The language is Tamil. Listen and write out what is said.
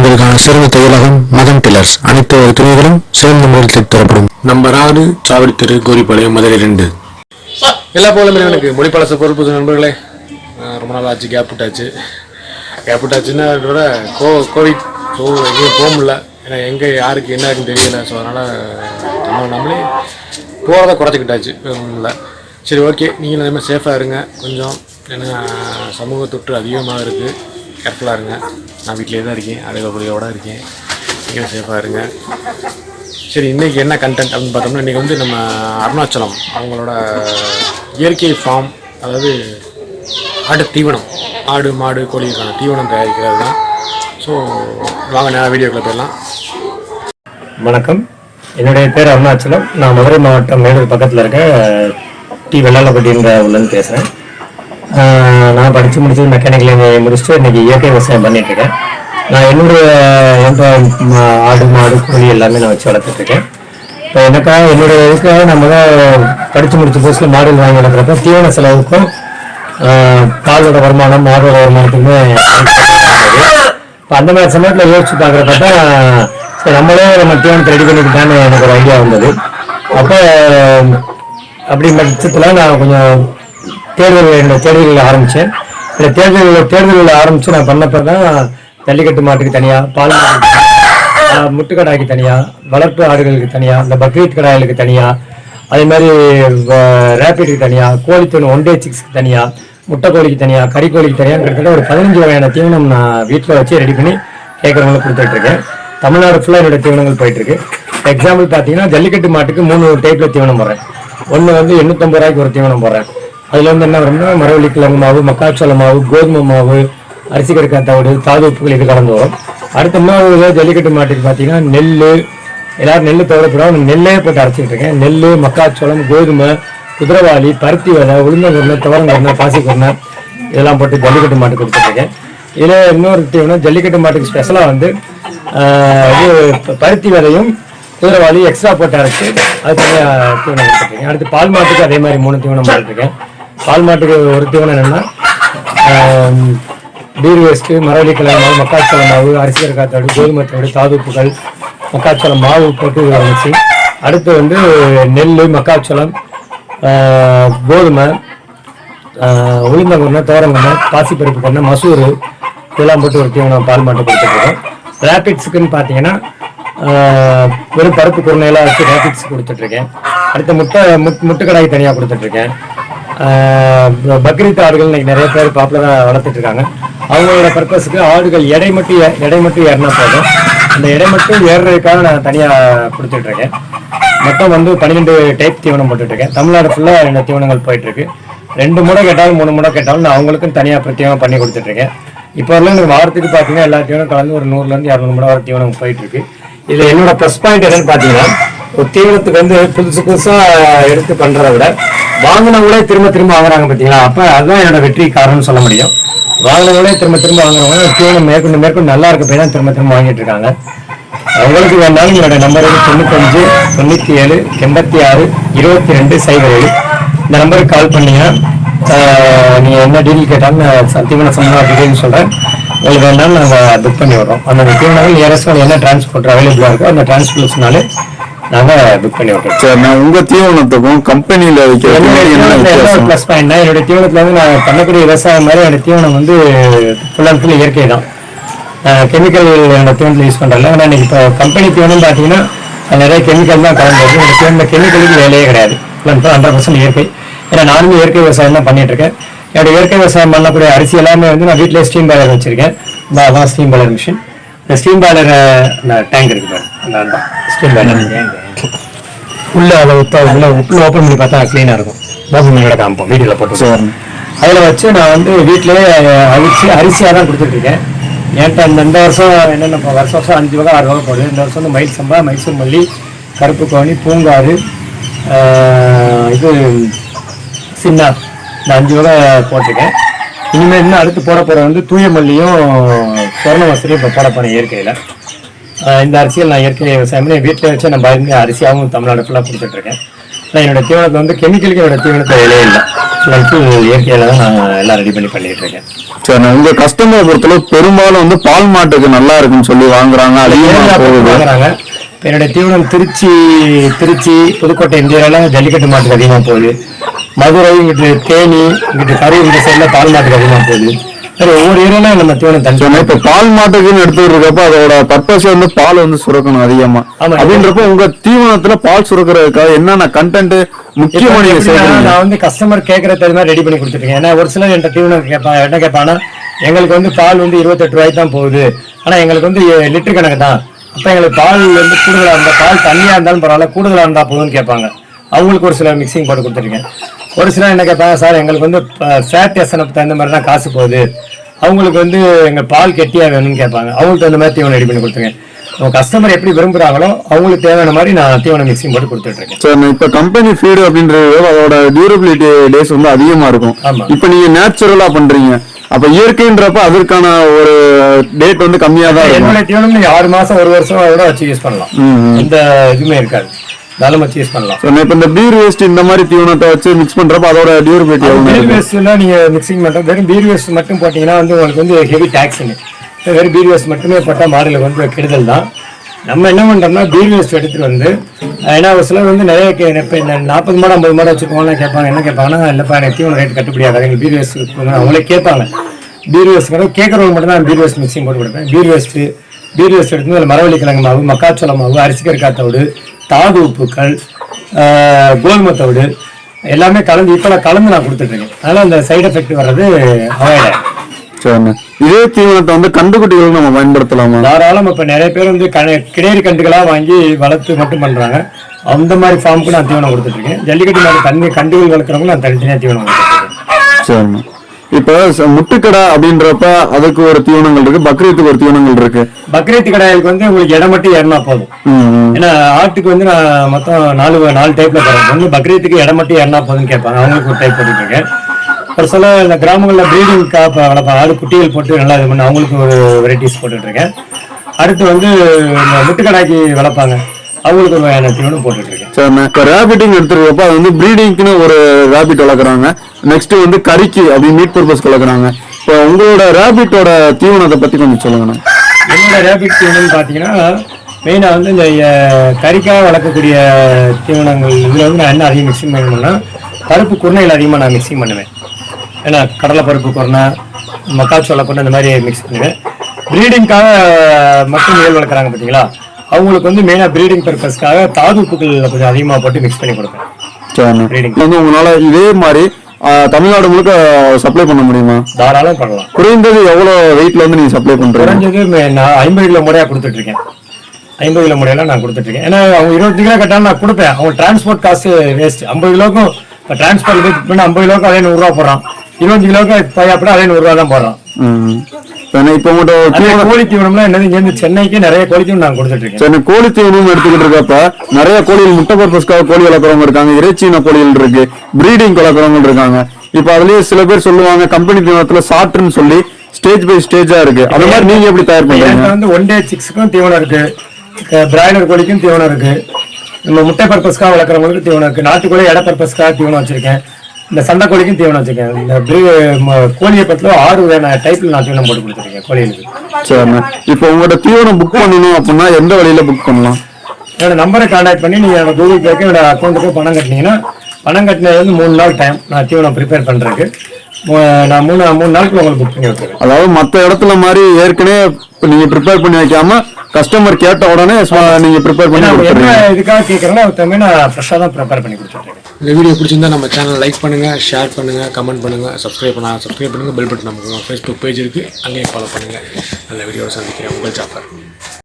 பெண்களுக்கான சிறந்த தையலகம் மதன் டில்லர்ஸ் அனைத்து வகை துணிகளும் சிறந்த முறையில் தரப்படும். நம்பர் ஆறு சாவடி தெரு கோரிப்பாளையம் மதுரை ரெண்டு. எல்லா போலும் எனக்கு மொழிப்பழச பொறுப்பு நண்பர்களே. ரொம்ப நாள் ஆச்சு கேப் விட்டாச்சு கேப் விட்டாச்சுன்னா விட கோ கோவிட் ஸோ எங்கேயும் போக முடியல. ஏன்னா எங்கே யாருக்கு என்ன இருக்குன்னு தெரியல. ஸோ அதனால் நம்ம நம்மளே போகிறத குறைச்சிக்கிட்டாச்சு. இல்லை. சரி ஓகே நீங்களும் அதே மாதிரி சேஃபாக இருங்க. கொஞ்சம் ஏன்னா சமூக தொற்று அதிகமாக இருக்குது கேர்ஃபுல்லாக இருங்க. நான் வீட்டிலே தான் இருக்கேன். அடையக்கூடியோட இருக்கேன். நீங்கள் சேஃபாக இருங்க. சரி இன்றைக்கி என்ன கண்டென்ட் அப்படின்னு பார்த்தோம்னா இன்றைக்கி வந்து நம்ம அருணாச்சலம் அவங்களோட இயற்கை ஃபார்ம் அதாவது ஆடு தீவனம் ஆடு மாடு கோழிக்கான தீவனம் தயாரிக்கிறது தான். ஸோ வாங்க நேரம் வீடியோக்குள்ள போயிடலாம். வணக்கம். என்னுடைய பேர் அருணாச்சலம். நான் மதுரை மாவட்டம் மேலூர் பக்கத்தில் இருக்க டி வெள்ளாளப்பட்டின்ற ஊர்லேருந்து பேசுகிறேன் நான் படித்து முடிச்சது மெக்கானிக்கல் இன்ஜினியரிங் முடிச்சுட்டு இன்னைக்கு இயற்கை விவசாயம் பண்ணிட்டு இருக்கேன். நான் என்னுடைய ஆடு மாடு கோழி எல்லாமே நான் வச்சு வளர்த்துட்ருக்கேன் இப்போ எனக்காக என்னுடைய இதுக்காக நம்ம தான் படித்து முடிச்ச புதுசில் மாடுகள் வாங்கி வளர்க்குறப்ப தீவன செலவுக்கும் பாலோட வருமானம் மாடோட வருமானத்துக்குமே இப்போ அந்த மாதிரி சமயத்தில் யோசிச்சு பார்க்குறப்ப தான் சரி நம்மளே நம்ம தீவனத்தை ரெடி பண்ணிக்கிட்டான்னு எனக்கு ஒரு ஐடியா வந்தது. அப்போ அப்படி பட்சத்தில் நான் கொஞ்சம் தேர்தல் என்னோட தேர்தலில் ஆரம்பித்தேன் இந்த தேர்தலில் தேர்தலில் ஆரம்பித்து நான் பண்ணப்போ தான் ஜல்லிக்கட்டு மாட்டுக்கு தனியாக பால் முட்டுக்கடாய்க்கு தனியாக வளர்ப்பு ஆடுகளுக்கு தனியாக இந்த பக்ரீத் கடாய்களுக்கு தனியாக அதே மாதிரி ரேபிடுக்கு தனியாக கோழித்தூண் ஒன் டே சிக்ஸ்க்கு தனியாக முட்டைக்கோழிக்கு தனியாக கறிக்கோழிக்கு தனியாக கிட்டத்தட்ட ஒரு பதினஞ்சு வகையான தீவனம் நான் வீட்டில் வச்சு ரெடி பண்ணி கேட்குறவங்களுக்கு கொடுத்துட்ருக்கேன் தமிழ்நாடு ஃபுல்லாக என்னோடய தீவனங்கள் போயிட்டுருக்கு. எக்ஸாம்பிள் பார்த்தீங்கன்னா ஜல்லிக்கட்டு மாட்டுக்கு மூணு டைப்பில் தீவனம் போடுறேன். ஒன்று வந்து எண்ணூற்றம்பது ரூபாய்க்கு ஒரு தீவனம் போடுறேன். அதில் வந்து என்ன வரும்னா மரவள்ளி கிழங்கு மாவு மக்காச்சோள மாவு கோதுமை மாவு அரிசி கடுக்கா தாது உப்புகள் இது கலந்து வரும் அடுத்த மூணாவது ஜல்லிக்கட்டு மாட்டுக்கு பார்த்தீங்கன்னா நெல் எல்லோரும் நெல் தவிரப்படும் நெல்லே போட்டு அரைச்சிக்கிட்டு இருக்கேன். நெல் மக்காச்சோளம் கோதுமை குதிரவாளி பருத்தி விதை உளுந்தங்குருணை துவரங்கொருணை பாசிக்கொருணை இதெல்லாம் போட்டு ஜல்லிக்கட்டு மாட்டுக்கு கொடுத்துட்ருக்கேன் இதில் இன்னொரு தீவனம் ஜல்லிக்கட்டு மாட்டுக்கு ஸ்பெஷலாக வந்து இது பருத்தி விதையும் குதிரவாளி எக்ஸ்ட்ரா போட்டு அரைச்சி அது தனியாக தீவனம் கொடுத்துருக்கேன் அடுத்து பால் மாட்டுக்கு அதே மாதிரி மூணு தீவனம் போட்டுருக்கேன் பால் மாட்டுக்கு ஒரு தீவனம் என்னென்னா பீர் வேஸ்ட்டு மரவள்ளி கிழங்கு மாவு மக்காச்சோளம் மாவு அரிசி கருக்காத்தோடு கோதுமை தோடு தாதுப்புகள் மக்காச்சோளம் மாவு போட்டு மிக்சி அடுத்து வந்து நெல் மக்காச்சோளம் கோதுமை ஆஹ், உளுந்தங்குருணை தோரங்குண்ணை பாசிப்பருப்பு கண்ணை மசூரு இதெல்லாம் போட்டு ஒரு தீவனம் பால் மாட்டு கொடுத்துட்ருக்கோம் ரேபிட்ஸுக்குன்னு பார்த்தீங்கன்னா வெறும் பருப்பு குருணையெல்லாம் வச்சு ரேபிட்ஸ் கொடுத்துட்ருக்கேன். அடுத்து முட்டை முட் முட்டுக்கடாய் தனியாக கொடுத்துட்ருக்கேன். பக்ரீத் ஆடுகள் இன்னைக்கு நிறைய பேர் பாப்புலராக வளர்த்துட்டு இருக்காங்க அவங்களோட பர்பஸுக்கு ஆடுகள் எடை மட்டும் ஏ- எடை மட்டும் ஏறினா போதும். அந்த எடை மட்டும் ஏறுறதுக்காக நான் தனியாக கொடுத்துட்டு இருக்கேன் மொத்தம் வந்து பன்னிரெண்டு டைப் தீவனம் போட்டுட்டுருக்கேன் தமிழ்நாடு ஃபுல்லாக ரெண்டு தீவனங்கள் போயிட்டு இருக்கு ரெண்டு முறை கேட்டாலும் மூணு முறை கேட்டாலும் நான் அவங்களுக்கும் தனியாக பிரத்யேகம் பண்ணி கொடுத்துட்டு இருக்கேன் இப்போ வரலாம் எனக்கு வாரத்துக்கு பார்த்தீங்கன்னா எல்லா தீவனம் கலந்து ஒரு நூறுலேருந்து இரநூறு முறை வர தீவனம் போயிட்டு இருக்கு இதில் என்னோட ப்ளஸ் பாயிண்ட் என்னன்னு பார்த்தீங்கன்னா ஒரு தீவனத்துக்கு வந்து புதுசு புதுசாக எடுத்து பண்ணுறத விட வாங்கினவங்களே திரும்ப திரும்ப வாங்குறாங்க பார்த்தீங்களா அப்போ அதுதான் என்னோட வெற்றி காரணம்னு சொல்ல முடியும். வாங்கினவங்களே திரும்ப திரும்ப வாங்குறவங்க தீவனம் மேற்கொண்டு மேற்கொண்டு நல்லா இருக்க போய் தான் திரும்ப திரும்ப வாங்கிட்டு இருக்காங்க. உங்களுக்கு வேணாலும் என்னோட நம்பர் வந்து தொண்ணூத்தஞ்சு தொண்ணூற்றி ஏழு எண்பத்தி ஆறு இருபத்தி ரெண்டு சைபர் ஏழு. இந்த நம்பருக்கு கால் பண்ணீங்கன்னா நீங்கள் நீங்க என்ன டீல் கேட்டாலும் நான் ச- தீவன டீடைல் சொல்கிறேன் உங்களுக்கு வேணாலும் நாங்கள் புக் பண்ணி விடுறோம். அந்த தீவனங்கள் நியரஸ்ட் என்ன டிரான்ஸ்போர்ட் அவைலபிளாக இருக்கோ அந்த டிரான்ஸ்போர்ட்ஸ்னாலே புக் பண்ணி சரி நான் உங்க தீவனத்துக்கும் என்ன வித்தியாசம்? ப்ளஸ் பாயிண்ட்னா என்னுடைய தீவனத்துல வந்து நான் பண்ணக்கூடிய விவசாயம் மாதிரி என்னோட தீவனம் வந்து ஃபுல் அண்ட் ஃபுல் இயற்கை தான். கெமிக்கல் என்னோட தீவனத்தில் யூஸ் பண்றதில்ல. ஆனால் இன்னைக்கு இப்போ கம்பெனி தீவனம் பார்த்தீங்கன்னா நிறைய கெமிக்கல் தான் கலந்து வருது. இந்த தீவனம் கெமிக்கலுக்கு வேலையே கிடையாது. Full and full hundred percent இயற்கை. ஏன்னா நானுமே இயற்கை விவசாயம் தான் பண்ணிட்டு இருக்கேன் என்னோட இயற்கை விவசாயம் பண்ணக்கூடிய அரிசி எல்லாமே வந்து நான் வீட்டிலே ஸ்டீம் பாய்லர் வச்சிருக்கேன். ஸ்டீம் பாய்லர் மிஷின் இந்த ஸ்டீம் பாய்லர் அந்த டேங்க் இருக்கு பாரு. அந்த ஸ்டீம் பாய்லர் உள்ள அதை உத்த உள்ள உள்ள ஓப்பன் பண்ணி பார்த்தா க்ளீனாக இருக்கும். ஓப்பன் பண்ணி காமிப்போம் வீடியோவில் போட்டு. அதில் வச்சு நான் வந்து வீட்டிலேயே அரிசி அரிசியாக தான் கொடுத்துட்ருக்கேன் என்கிட்ட இந்த இந்த வருஷம் என்னென்ன வருஷம் வருஷம் அஞ்சு வகை ஆறு வகை போடுது இந்த வருஷம் வந்து மயில் சம்பா மைசூர் மல்லி கருப்பு கோணி பூங்காறு இது சின்ன. இந்த அஞ்சு வகை போட்டிருக்கேன். இனிமேல் இன்னும் அடுத்து போட போகிற வந்து தூய மல்லியும் சொர்ண வசதியும் இப்போ போட போகிறேன் இயற்கையில். இந்த அரிசியில் நான் இயற்கை விவசாயம் வீட்டில் வச்சு நான் பயந்து அரிசியாகவும் தமிழ்நாடு ஃபுல்லாக கொடுத்துட்ருக்கேன் ஆனால் என்னோட தீவனத்தை வந்து கெமிக்கலுக்கு என்னோட தீவனத்தை விலையே இல்லை. இயற்கையில தான் நான் எல்லாம் ரெடி பண்ணி பண்ணிட்டு இருக்கேன். சரி உங்க கஸ்டமரை பொறுத்தளவு பெரும்பாலும் வந்து பால் மாட்டுக்கு நல்லா இருக்குன்னு சொல்லி வாங்குறாங்க அதிகமா ஏரியா போகுது. வாங்குறாங்க. இப்ப என்னுடைய தீவனம் திருச்சி திருச்சி புதுக்கோட்டை இந்தியாவில ஜல்லிக்கட்டு மாட்டுக்கு அதிகமாக போகுது. மதுரை இங்கிட்டு தேனி இங்கிட்டு கரூர் இந்த சைடில் பால் மாட்டுக்கு அதிகமாக போகுது. சரி ஒவ்வொரு ஏரியால நம்ம தீவனம் தனி இப்ப பால் மாட்டுக்குன்னு எடுத்துட்டு இருக்கப்ப அதோட பர்பஸ் வந்து பால் வந்து சுரக்கணும் அதிகமா. அப்படின்றப்ப உங்க தீவனத்துல பால் சுரக்கிறதுக்காக என்னென்ன கண்டென்ட் முக்கியமா இப்ப நீங்க எப்படின்னா, சேர்க்கறீங்க நான் வந்து கஸ்டமர் கேட்கற மாதிரி ரெடி பண்ணி கொடுத்துருக்கேன் ஏன்னா ஒரு சிலர் என்கிட்ட தீவனம் கேட்பாங்க என்ன கேட்பாங்கன்னா எங்களுக்கு வந்து பால் வந்து இருபத்தெட்டு ரூபாய்க்கு தான் போகுது. ஆனா எங்களுக்கு வந்து லிட்டர் கணக்கு தான். அப்ப எங்களுக்கு பால் வந்து கூடுதலா இருந்தா பால் தண்ணியா இருந்தாலும் பரவாயில்ல கூடுதலா இருந்தா போதும்னு கேட்பாங்க அவங்களுக்கு ஒரு சில மிக்சிங் போட்டு கொடுத்துருக்கேன். ஒரு சிலர் என்ன கேட்பாங்க சார் எங்களுக்கு வந்து ஃபேட் எசனப்பு தகுந்த மாதிரி தான் காசு போகுது. அவங்களுக்கு வந்து எங்க பால் கெட்டியா வேணும்னு கேட்பாங்க அவங்களுக்கு தகுந்த மாதிரி தீவனம் ரெடி பண்ணி கொடுத்துருக்கேன். அவங்க கஸ்டமர் எப்படி விரும்புறாங்களோ அவங்களுக்கு தேவையான மாதிரி நான் தீவனம் மிக்சிங் போட்டு கொடுத்துட்டு இருக்கேன் சரி இப்ப கம்பெனி ஃபீடு அப்படின்றது அதோட டியூரபிலிட்டி டேஸ் வந்து அதிகமா இருக்கும். ஆமா. இப்ப நீங்க நேச்சுரலா பண்றீங்க. அப்ப இயற்கைன்றப்ப அதற்கான ஒரு டேட் வந்து கம்மியா தான் இருக்கும். என்னுடைய தீவனம் ஆறு மாசம் ஒரு வருஷம் கூட வச்சு யூஸ் பண்ணலாம். ம். எந்த இதுவுமே இருக்காது. தாராளமா வச்சு யூஸ் பண்ணலாம். So, இப்ப இந்த பீர் வேஸ்ட் இந்த மாதிரி தீவனத்தை வச்சு மிக்ஸ் பண்றப்ப அதோட டியூரபிலிட்டி எவ்வளவு பீர் இருக்கும்? வேஸ்ட்ல நீங்க மிக்சிங் மட்டும் வெறும் பீர் வேஸ்ட் மட்டும் போட்டீங்கன்னா வந்து உங்களுக்கு வந்து ஹெவி டாக்ஸ்னு வெறும் பீர் வேஸ்ட் மட்டுமே போட்டால் மாடுகளுக்கு வந்து கெடுதல் தான். நம்ம என்ன பண்றோம்னா பீர் வேஸ்ட் எடுத்துட்டு வந்து ஏன்னா ஒரு சிலர் வந்து நிறைய கே- இப்ப இந்த நாற்பது மாடு ஐம்பது மாடு வச்சுருக்கோம்னா கேட்பாங்க. என்ன கேட்பாங்கன்னா இல்லைப்பா எனக்கு தீவன ரேட் கட்டுப்படி ஆகாது. எங்களுக்கு பீர் வேஸ்ட் அவங்களே கேட்பாங்க. பீர் வேஸ்ட் கேட்குறவங்க மட்டும் தான் பீர் வேஸ்ட் மிக்சிங் போட்டு கொடுப்பேன். பீர் வேஸ்ட்டு பீர் வேஸ்ட் எடுத்து அதில் மரவள்ளி கிழங்கு மாவு மக்காச்சோள மாவு அரிசி கருக்காத்தோடு தாது உப்புக்கள் கோதுமை தவிடு எல்லாமே கலந்து இப்போ கலந்து நான் கொடுத்துட்ருக்கேன். அதனால் அந்த சைடு எஃபெக்ட் வர்றது அவாய்ட் ஆகும் சரிண்ணே. இதே தீவனத்தை வந்து கண்டுக்குட்டிகள் நம்ம பயன்படுத்தலாமா? தாராளம் இப்போ நிறைய பேர் வந்து கண கிடேரி கண்டுகளாக வாங்கி வளர்த்து மட்டும் பண்ணுறாங்க அந்த மாதிரி ஃபார்முக்கு நான் தீவனம் கொடுத்துட்ருக்கேன். ஜல்லிக்கட்டு மாடு தண்ணி கண்டுகள் வளர்க்குறவங்க நான் தனித்தனியாக தீவனம் கொடுத்துட்ருக்கேன். சரிண்ணே. இப்ப முட்டுக்கடை அப்படின்றப்ப அதுக்கு ஒரு தீவனங்கள் இருக்கு பக்ரீத்துக்கு ஒரு தீவனங்கள் இருக்கு. பக்ரீத் கடாய்க்கு வந்து உங்களுக்கு இடம் மட்டும் ஏறினா போதும். ஏன்னா ஆட்டுக்கு வந்து நான் மொத்தம் நாலு நாலு டைப்ல தரேன் ஒன்று பக்ரீத்துக்கு இடம் மட்டும் ஏறினா போதும்னு கேட்பாங்க. அவங்களுக்கு ஒரு டைப் போட்டுட்டு இருக்கேன். ஒரு சில இந்த கிராமங்களில் ப்ரீடிங் காப் வளர்ப்பாங்க ஆடு குட்டிகள் போட்டு நல்லா இது பண்ணி அவங்களுக்கு ஒரு வெரைட்டிஸ் போட்டுட்டு இருக்கேன். அடுத்து வந்து இந்த முட்டுக்கடாய்க்கு வளர்ப்பாங்க. அவங்களுக்கு ஒரு வகையான தீவனம் போட்டுட்டு இருக்கேன். சரிண்ணே. இப்ப ரேபிட்டிங் எடுத்துருக்கப்ப அது வந்து ப்ரீடிங்க்குன்னு ஒரு ரேபிட் வளர்க்குறாங்க. நெக்ஸ்ட் வந்து கறிக்கு அப்படி மீட் பர்பஸ் வளர்க்குறாங்க இப்போ உங்களோட ரேபிட்டோட தீவனத்தை பத்தி கொஞ்சம் சொல்லுங்கண்ணே. என்னோட ரேபிட் தீவனம்னு பார்த்தீங்கன்னா மெயினாக வந்து இந்த கறிக்காக வளர்க்கக்கூடிய தீவனங்கள் இதில் வந்து நான் என்ன அதிகம் மிக்சிங் பண்ணணும்னா பருப்பு குருணையில் அதிகமாக நான் மிக்சிங் பண்ணுவேன். ஏன்னா கடலை பருப்பு குருணை மக்காச்சோள குருணை இந்த மாதிரி மிக்ஸ் பண்ணுவேன். ப்ரீடிங்காக மட்டும் மேல் வளர்க்குறாங்க பார்த்தீங்களா? அவங்களுக்கு வந்து மெயினாக ப்ரீடிங் பர்பஸ்க்காக தாது உப்புகள் கொஞ்சம் அதிகமாக போட்டு மிக்ஸ் பண்ணி கொடுப்பேன். இப்போ வந்து உங்களால இதே மாதிரி தமிழ்நாடு முழுக்க சப்ளை பண்ண முடியுமா? தாராளம் பண்ணலாம். குறைந்தது எவ்வளவு வெயிட்ல வந்து நீங்க சப்ளை பண்றீங்க? குறைஞ்சது நான் ஐம்பது கிலோ முறையாக கொடுத்துட்ருக்கேன். ஐம்பது கிலோ முறையெல்லாம் நான் கொடுத்துட்ருக்கேன். ஏன்னா அவங்க இருபத்தி கிலோ கட்டாலும் நான் கொடுப்பேன். அவங்க டிரான்ஸ்போர்ட் காசு வேஸ்ட் ஐம்பது கிலோக்கும் இப்போ டிரான்ஸ்போர்ட் பண்ணி ஐம்பது கிலோக்கு அதே நூறுரூவா போடுறான். இருபத்தஞ்சு கிலோக்கு பையாப்பட அதே நூறுரூவா தான் போடுறான். இப்போ உங்கள்கிட்ட அதே கோழி தீவனம்லாம் என்னது? இங்கேருந்து சென்னைக்கு நிறைய கோழி தீவனம் நான் கொடுத்துட்ருக்கேன் சரி கோழி தீவனம் எடுத்துக்கிட்டு இருக்கப்ப நிறைய கோழிகள் முட்டை பர்பஸ்க்காக கோழி வளர்க்குறவங்க இருக்காங்க இறைச்சின கோழிகள் இருக்கு ப்ரீடிங் வளர்க்குறவங்க இருக்காங்க. இப்போ அதுலயே சில பேர் சொல்லுவாங்க கம்பெனி தீவனத்துல சாட்டுன்னு சொல்லி ஸ்டேஜ் பை ஸ்டேஜா இருக்கு. அந்த மாதிரி நீங்க எப்படி தயார் பண்றீங்க? வந்து ஒன் டே சிக்ஸுக்கும் தீவனம் இருக்கு. பிராய்லர் கோழிக்கும் தீவனம் இருக்கு. நம்ம முட்டை பர்பஸ்க்காக வளர்க்குறவங்களுக்கு தீவனம் இருக்கு. நாட்டுக்கோழி இட பர்பஸ்க்காக தீவனம் வச்சிருக்கேன். இந்த சண்டை கோழிக்கும் தீவனம் வச்சிருக்கேன். இந்த கோழியை பத்தில ஆறு வகையான டைப்ல நான் தீவனம் போட்டு கொடுத்துருக்கேன் கோழிகளுக்கு. சரிண்ணா இப்போ உங்களோட தீவனம் புக் பண்ணணும் அப்படின்னா எந்த வழியில புக் பண்ணலாம்? என்னோட நம்பரை கான்டாக்ட் பண்ணி நீங்க என்னோட கூகுள் பேக்கு என்னோட அக்கௌண்ட்டுக்கு பணம் கட்டினீங்கன்னா பணம் கட்டினது வந்து மூணு நாள் டைம் நான் தீவனம் ப்ரிப்பேர் பண்றதுக்கு. மூ- நான் மூணு மூணு நாளுக்குள்ள உங்களுக்கு புக் பண்ணி வச்சிருக்கேன் அதாவது மத்த இடத்துல மாதிரி ஏற்கனவே இப்ப நீங்க ப்ரிப்பேர் பண்ணி வைக்காம கஸ்டமர் கேட்ட உடனே நீங்க ப்ரிப்பேர் பண்ணி கொடுத்துறீங்க. இதுக்காக கேட்குறேன்னா அதுக்கு நான் ஃப்ரெஷ்ஷாக தான் ப்ரிப்பேர் பண்ணி கொடுத்துருக்கேன் இந்த வீடியோ பிடிச்சிருந்தா நம்ம சேனல் லைக் பண்ணுங்க ஷேர் பண்ணுங்க கமெண்ட் பண்ணுங்க சப்ஸ்கிரைப் பண்ணா சப்ஸ்கிரைப் பண்ணுங்க பெல் பட்டன் நமக்கு ஃபேஸ்புக் பேஜ் இருக்கு. அங்கேயும் ஃபாலோ பண்ணுங்க. நல்ல வீடியோவை சந்திக்கிறேன். உங்கள் ஜாஃபர்.